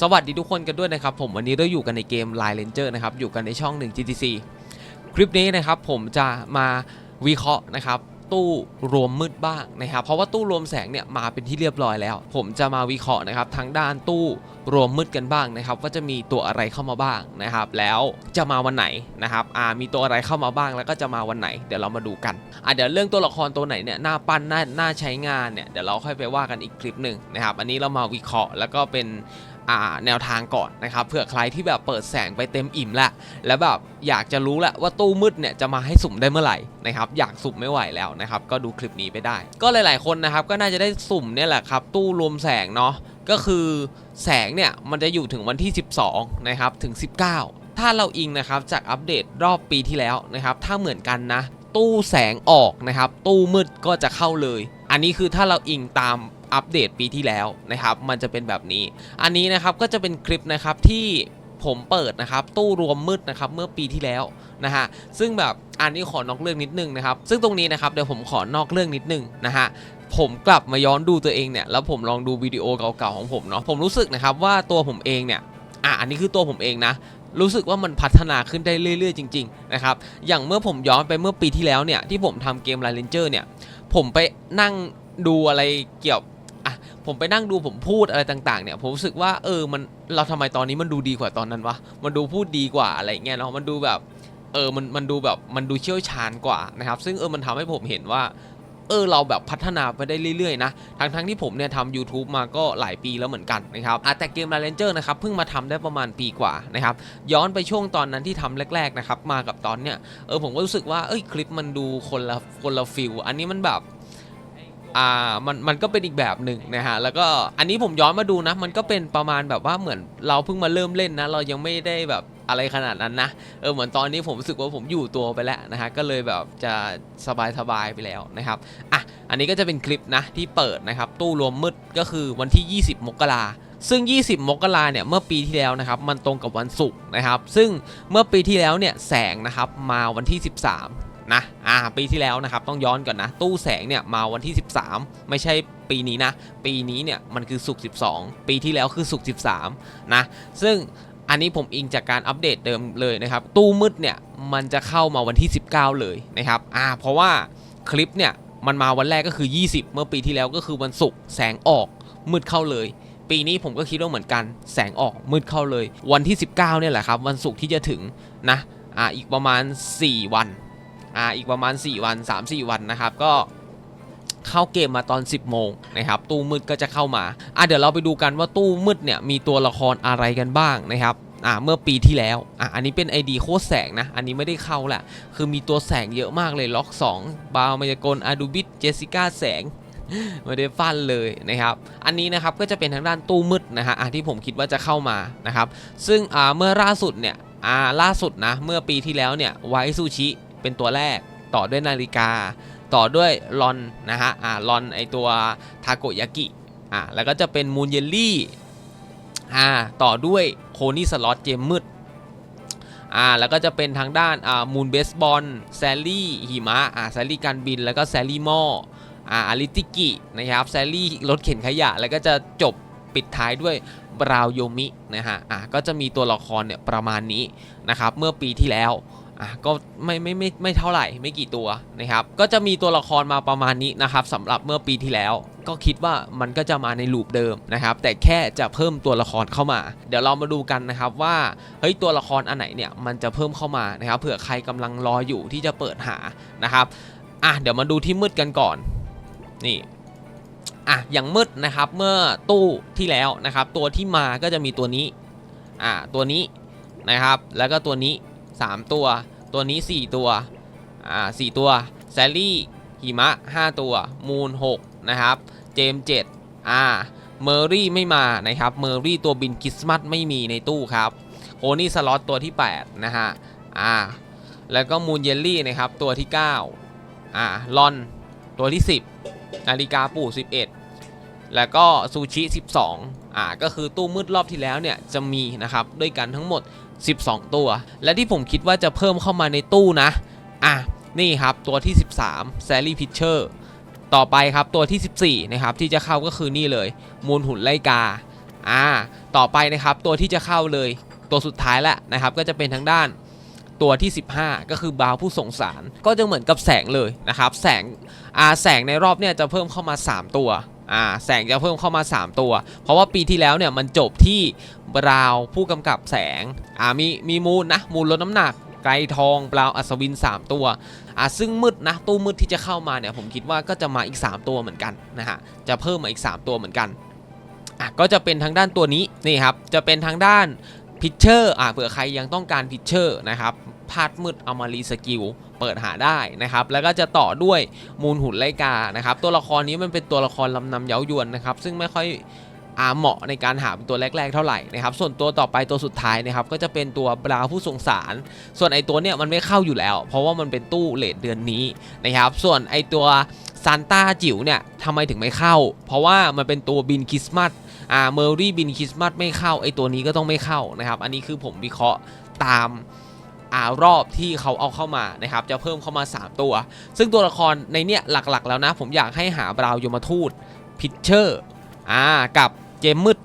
สวัสดีทุกคนกันด้วยนะครับผมวันนี้เราอยู่กันในเกม Line Ranger นะครับอยู่กันในช่อง 1 GTC คลิปนี้นะครับผมจะมาวิเคราะห์นะครับตู้รวมมืดบ้างนะครับ เพราะว่าตู้รวมแสงเนี่ยมาเป็นที่เรียบร้อยแล้ว ผมจะมาวิเคราะห์นะครับทั้งด้านตู้รวมมืดกันบ้างนะครับว่าจะมีตัวอะไรเข้ามาบ้างนะครับ แล้วจะมาวันไหนนะครับอ่ามีตัวอะไรเข้ามาบ้างแล้วก็จะมาวันไหนเดี๋ยวเรามาดูกันอะเดี๋ยวเรื่องตัวละครตัวไหนเนี่ยหน้าปั้นหน้าหน้าใช้งานเนี่ยเดี๋ยวเราค่อยไปว่ากันอีกคลิปหนึ่งนะครับ อันนี้เรามาวิเคราะห์แล้วก็เป็น แนวทางก่อนนะครับเผื่อใครที่แบบเปิดแสงไปเต็มอิ่มแล้วแล้วแบบอยากจะรู้แหละว่าตู้มืดเนี่ยจะมาให้สุ่มได้เมื่อไหร่นะครับอยากสุ่มไม่ไหวแล้วนะครับก็ดูคลิปนี้ไปได้ ก็หลาย ๆ คนนะครับก็น่าจะได้สุ่มเนี่ยแหละครับตู้รวมแสงเนาะก็คือแสงเนี่ยมันจะอยู่ถึงวันที่ 12นะครับถึง 19 ถ้าเราอิงนะครับจากอัปเดตรอบปีที่แล้วนะครับถ้าเหมือนกันนะ ตู้แสงออกนะครับตู้มืดก็จะเข้าเลย อันนี้คือถ้าเราอิงตาม อัปเดตปีที่แล้วนะครับ มันจะเป็นแบบนี้ อันนี้นะครับก็จะเป็นคลิปนะครับที่ผมเปิดนะครับตู้รวมมืดนะครับเมื่อปีที่แล้วนะฮะซึ่งแบบอันนี้ขอนอกเรื่องนิดนึงนะครับซึ่งตรงนี้นะครับเดี๋ยวผมขอนอกเรื่องนิดนึงนะฮะผมกลับมาย้อนดูตัวเองเนี่ยแล้วผมลองดูวิดีโอเก่าๆของผมเนาะผมรู้สึกนะครับว่าตัวผมเองเนี่ยอะอันนี้คือตัวผมเองนะรู้สึกว่ามันพัฒนาขึ้นได้เรื่อยๆจริงๆนะครับอย่างเมื่อผมย้อนไปเมื่อปีที่แล้วเนี่ยที่ผมทำเกม l i เลนเจอร์เนี่ยผมไปนั่งดูอะไรเกี่ยว ผมไปนั่งดูผมพูดอะไรต่าง ๆ เนี่ย ผมรู้สึกว่าเออมันเราทำไมตอนนี้มันดูดีกว่าตอนนั้นวะมันดูพูดดีกว่าอะไรเงี้ยเนาะมันดูแบบเออมันมันดูแบบมันดูเชี่ยวชาญกว่านะครับ ซึ่งเออมันทำให้ผมเห็นว่า เออเราแบบพัฒนาไปได้เรื่อยๆนะทั้งทั้งๆที่ผมเนี่ยทำ YouTube มาก็หลายปีแล้วเหมือนกันนะครับอะแต่เกม l i เลนเจอร์นะครับเพิ่งมาทำได้ประมาณปีกว่านะครับย้อนไปช่วงตอนนั้นที่ทำแรก ๆนะครับ มากับตอนเนี้ยเออผมก็รู้สึกว่าเอ้ยคลิปมันดูคนละคนละฟิลอันนี้มันแบบ อ่ามันมันก็เป็นอีกแบบหนึ่งนะฮะแล้วก็อันนี้ผมย้อนมาดูนะ มันก็เป็นประมาณแบบว่าเหมือนเราเพิ่งมาเริ่มเล่นนะ เรายังไม่ได้แบบอะไรขนาดนั้นนะเออเหมือนตอนนี้ผมรู้สึกว่าผมอยู่ตัวไปแล้วนะฮะก็เลยแบบจะสบายๆไปแล้วนะครับอะอันนี้ก็จะเป็นคลิปนะที่เปิดนะครับตู้รวมมืดก็คือวันที่ 20 มกราซึ่ง 20 มกราเนี่ย เมื่อปีที่แล้วนะครับ มันตรงกับวันศุกร์นะครับ ซึ่งเมื่อปีที่แล้วเนี่ย แสงนะครับ มาวันที่ 13 นะอ่าปีที่แล้วนะครับต้องย้อนก่อนนะ ตู้แสงเนี่ยมาวันที่ 13 ไม่ใช่ปีนี้นะ ปีนี้เนี่ยมันคือศุก12 ปีที่แล้วคือศุก13 นะ ซึ่งอันนี้ผมอิงจากการอัปเดตเดิมเลยนะครับ ตู้มืดเนี่ยมันจะเข้ามาวันที่ 19 เลยนะครับอ่าเพราะว่าคลิปเนี่ยมันมาวันแรกก็คือ 20 เมื่อปีที่แล้วก็คือวันศุกร์แสงออกมืดเข้าเลย ปีนี้ผมก็คิดว่าเหมือนกัน แสงออกมืดเข้าเลย วันที่ 19เนี่ยแหละครับ วันศุกร์ที่จะถึงนะอ่าอีกประมาณ 4 วัน อ่าอีกประมาณ 4 วัน 3-4 วันนะครับก็เข้าเกมมาตอน 10 โมงนะครับตู้มืดก็จะเข้ามาอะเดี๋ยวเราไปดูกันว่าตู้มืดเนี่ยมีตัวละครอะไรกันบ้างนะครับอ่าเมื่อปีที่แล้วอะอันนี้เป็น ID โคตรแสงนะ อันนี้ไม่ได้เข้าแหละคือมีตัวแสงเยอะมากเลยล็อก 2 บาวมายากลอาดูบิทเจสิก้าแสงไม่ได้ฟันเลยนะครับ อันนี้นะครับก็จะเป็นทางด้านตู้มืดนะฮะอะที่ผมคิดว่าจะเข้ามานะครับ ซึ่งอ่าเมื่อล่าสุดเนี่ยอ่าล่าสุดนะเมื่อปีที่แล้วเนี่ยไวซูชิ เป็นตัวแรกต่อด้วยนาฬิกา ต่อด้วยลอนนะฮะอ่าลอนไอตัวทาโกยากิอ่าแล้วก็จะเป็นมูนเยลลี่อ่าต่อด้วยโคนี่สล็อตเจมมืดอ่าแล้วก็จะเป็นทางด้านอ่ามูนเบสบอลแซลลี่หิมะอ่าแซลลี่การบินแล้วก็แซลลี่หม้ออ่าอาริติกินะครับแซลลี่รถเข็นขยะ แล้วก็จะจบปิดท้ายด้วยบราวโยมินะฮะอ่าก็จะมีตัวละครเนี่ยประมาณนี้นะครับเมื่อปีที่แล้ว อะก็ไม่ไม่ไม่ไม่เท่าไหร่ไม่กี่ตัวนะครับ ก็จะมีตัวละครมาประมาณนี้นะครับสำหรับเมื่อปีที่แล้ว ก็คิดว่ามันก็จะมาในลูปเดิมนะครับ แต่แค่จะเพิ่มตัวละครเข้ามา เดี๋ยวเรามาดูกันนะครับว่าเฮ้ยตัวละครอันไหนเนี่ยมันจะเพิ่มเข้ามานะครับเผื่อใครกำลังรออยู่ที่จะเปิดหานะครับอะเดี๋ยวมาดูที่มืดกันก่อนนี่อะอย่างมืดนะครับเมื่อตู้ที่แล้วนะครับ ตัวที่มาก็จะมีตัวนี้อะตัวนี้นะครับ แล้วก็ตัวนี้ 3 ตัว ตัวนี้ 4 ตัว อ่าสตัวแซลลี่หิมะ 5 ตัว มูน 6 นะครับ เจม7อ่า เมอรี่ไม่มานะครับ เมอรี่ตัวบินคริสต์มาสไม่มีในตู้ครับโฮนี่สล็อตตัวที่ 8 นะฮะ อ่า แล้วก็มูนเยลลี่นะครับ ตัวที่ 9 อ่า ลอน ตัวที่ 10 นาฬิกาปู่ 11 แล้วก็ซูชิ 12 อ่าก็คือตู้มืดรอบที่แล้วเนี่ยจะมีนะครับด้วยกันทั้งหมด 12 ตัว และที่ผมคิดว่าจะเพิ่มเข้ามาในตู้นะอะนี่ครับตัวที่ 13แซลลี่พิชเชอร์ต่อไปครับตัวที่ 14นะครับที่จะเข้าก็คือนี่เลย มูลหุ่นไลกาอ่าต่อไปนะครับตัวที่จะเข้าเลยตัวสุดท้ายแล้วนะครับก็จะเป็นทางด้านตัวที่ 15 ก็คือบาวผู้ส่งสารก็จะเหมือนกับแสงเลยนะครับแสงอาแสงในรอบเนี่ยจะเพิ่มเข้ามา 3 ตัว อ่าแสงจะเพิ่มเข้ามา 3 ตัว เพราะว่าปีที่แล้วเนี่ยมันจบที่บราวผู้กำกับแสงอ่ามีมีมูลนะมูลลดน้ำหนักไกรทองบราวอัศวิน 3 ตัวอ่าซึ่งมืดนะตู้มืดที่จะเข้ามาเนี่ยผมคิดว่าก็จะมาอีก 3 ตัวเหมือนกันนะฮะจะเพิ่มมาอีก 3 ตัวเหมือนกันอะก็จะเป็นทางด้านตัวนี้นี่ครับจะเป็นทางด้าน พิชเชอร์อ่าเผื่อใครยังต้องการพิชเชอร์นะครับพาดมืดเอามารีสกิลเปิดหาได้นะครับ แล้วก็จะต่อด้วยมูลหุ่นไลกานะครับ ตัวละครนี้มันเป็นตัวละครลำนำเย้ายวนนะครับ ซึ่งไม่ค่อยอาเหมาะในการหาเป็นตัวแรก ๆ เท่าไหร่นะครับ ส่วนตัวต่อไปตัวสุดท้ายนะครับ ก็จะเป็นตัวบราผู้สงสาร ส่วนไอตัวเนี้ยมันไม่เข้าอยู่แล้ว เพราะว่ามันเป็นตู้เลทเดือนนี้นะครับ ส่วนไอตัวซานต้าจิ๋วเนี่ยทำไมถึงไม่เข้า เพราะว่ามันเป็นตัวบินคริสต์มาส อ่าเมอรี่บินคริสต์มาสไม่เข้าไอตัวนี้ก็ต้องไม่เข้านะครับ อันนี้คือผมวิเคราะห์ตามอ่ารอบที่เขาเอาเข้ามานะครับ จะเพิ่มเข้ามา 3 ตัว ซึ่งตัวละครในเนี้ยหลักๆ แล้วนะ ผมอยากให้หาบราวยมทูตพิชเชอร์อ่ากับเจมมืด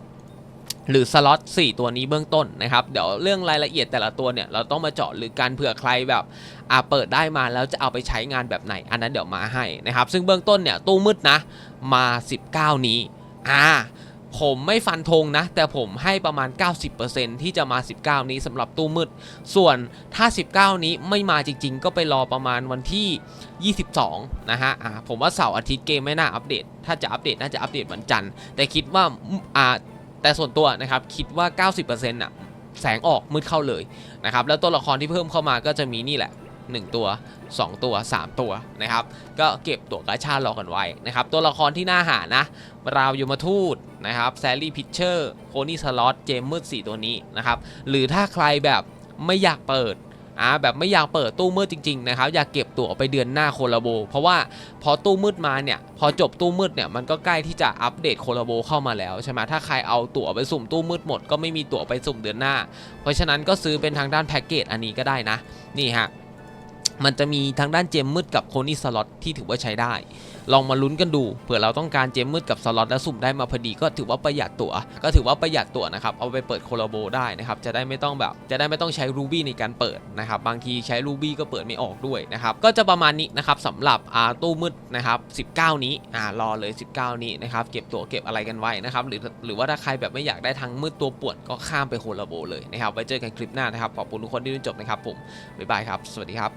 หรือสล็อต4ตัวนี้เบื้องต้นนะครับ เดี๋ยวเรื่องรายละเอียดแต่ละตัวเนี่ย เราต้องมาเจาะหรือการเผื่อใครแบบอ่าเปิดได้มาแล้วจะเอาไปใช้งานแบบไหน อันนั้นเดี๋ยวมาให้นะครับ ซึ่งเบื้องต้นเนี่ยตู้มืดนะมา 19 นี้อ่า ผมไม่ฟันธงนะ แต่ผมให้ประมาณ 90%ที่จะมา 19 นี้สำหรับตู้มืด ส่วนถ้า 19 นี้ไม่มาจริง ๆ ก็ไปรอประมาณวันที่ 22 นะฮะผมว่าเสาร์อาทิตย์เกมไม่น่าอัปเดต ถ้าจะอัปเดตน่าจะอัปเดตวันจันทร์แต่คิดว่าอ่าแต่ส่วนตัวนะครับคิดว่า 90%น่ะแสงออกมืดเข้าเลยนะครับแล้วตัวละครที่เพิ่มเข้ามาก็จะมีนี่แหละ 1 ตัว 2 ตัว 3 ตัวนะครับ ก็เก็บตัวกาชาดรอกันไว้นะครับ ตัวละครที่น่าหานะ ราว ยมทูตนะครับแซลลี่พิชเชอร์โคนี่สล็อตเจมมืด4ตัวนี้นะครับ หรือถ้าใครแบบไม่อยากเปิดอ่าแบบไม่อยากเปิดตู้มืดจริงๆนะครับอยากเก็บตั๋วไปเดือนหน้าโคลาโบ เพราะว่าพอตู้มืดมาเนี่ยพอจบตู้มืดเนี่ยมันก็ใกล้ที่จะอัปเดตโคลาโบเข้ามาแล้วใช่ไหมถ้าใครเอาตั๋วไปสุ่มตู้มืดหมดก็ไม่มีตั๋วไปสุ่มเดือนหน้า เพราะฉะนั้นก็ซื้อเป็นทางด้านแพ็กเกจอันนี้ก็ได้นะนี่ฮะ มันจะมีทางด้านเจมมืดกับโคนี่สล็อตที่ถือว่าใช้ได้ ลองมาลุ้นกันดูเผื่อเราต้องการเจมมืดกับสล็อตแล้วสุ่มได้มาพอดีก็ถือว่าประหยัดตัว๋วก็ถือว่าประหยัดตั๋วนะครับเอาไปเปิดโคลาโบได้นะครับจะได้ไม่ต้องแบบจะได้ไม่ต้องใช้รูบี้ในการเปิดนะครับบางทีใช้รูบี้ก็เปิดไม่ออกด้วยนะครับก็จะประมาณนี้นะครับสำหรับอาตู้มืดนะครับ19 นี้อ่ารอเลย 19 นี้นะครับเก็บตั๋วเก็บอะไรกันไว้นะครับหรือหรือว่าถ้าใครแบบไม่อยากได้ทั้งมืดตัวปวนก็ข้ามไปโคลาโบเลยนะครับไว้เจอกันคลิปหน้านะครับขอบคุณทุกคนที่ดูจบนะครับผมบ๊ายบายครับสวัสดีครับ